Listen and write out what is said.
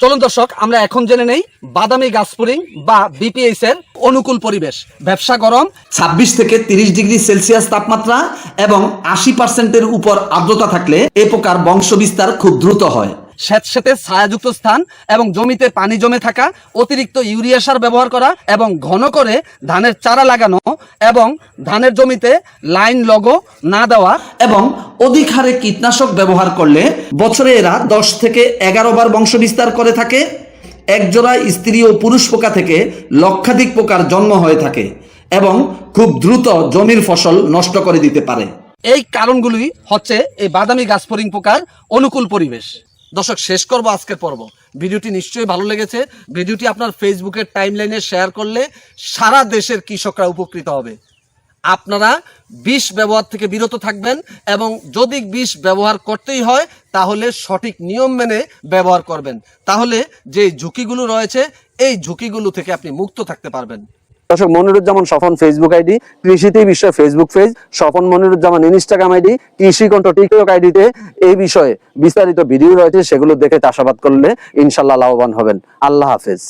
চলুন দর্শক, আমরা এখন জেনে নেই বাদামি গাছপুরিং বা বিপিএস এর অনুকূল পরিবেশ। ব্যবসা গরম, ছাব্বিশ থেকে তিরিশ ডিগ্রি সেলসিয়াস তাপমাত্রা এবং আশি পার্সেন্টের উপর আর্দ্রতা থাকলে এ প্রকার বংশ বিস্তার খুব দ্রুত হয়। স্যাঁতস্যাঁতে ছায়াযুক্ত স্থান এবং জমিতে পানি জমে থাকা, অতিরিক্ত ইউরিয়া সার ব্যবহার করা এবং ঘন করে ধানের চারা লাগানো এবং ধানের জমিতে লাইন লগো না দেওয়া এবং অধিক হারে কীটনাশক ব্যবহার করলে বছরে এরা দশ থেকে এগারো বার বংশ বিস্তার করে থাকে। একজোড়া স্ত্রী ও পুরুষ পোকা থেকে লক্ষাধিক পোকার জন্ম হয়ে থাকে এবং খুব দ্রুত জমির ফসল নষ্ট করে দিতে পারে। এই কারণগুলি হচ্ছে এই বাদামি গাছফড়িং পোকার অনুকূল পরিবেশ। দর্শক, শেষ করব আজকের পর্ব। ভিডিওটি নিশ্চয়ই ভালো লেগেছে। ভিডিওটি আপনার ফেসবুকের টাইমলাইনে শেয়ার করলে সারা দেশের কৃষকরা উপকৃত হবে। আপনারা বিষ ব্যবহার থেকে বিরত থাকবেন এবং যদি বিষ ব্যবহার করতেই হয়, তাহলে সঠিক নিয়ম মেনে ব্যবহার করবেন। তাহলে যে ঝুঁকিগুলো রয়েছে, এই ঝুঁকিগুলো থেকে আপনি মুক্ত থাকতে পারবেন। দর্শক, মনিরুজ্জামান স্বপন ফেসবুক আইডি কৃষিতে বিষয়ে Facebook page Swapan Moniruzzaman Instagram ID Krishi Kantho TikTok আইডিতে এই বিষয়ে বিস্তারিত ভিডিও রয়েছে, সেগুলো দেখে চাষাবাদ করলে ইনশাল্লাহ লাভবান হবেন। আল্লাহ হাফেজ।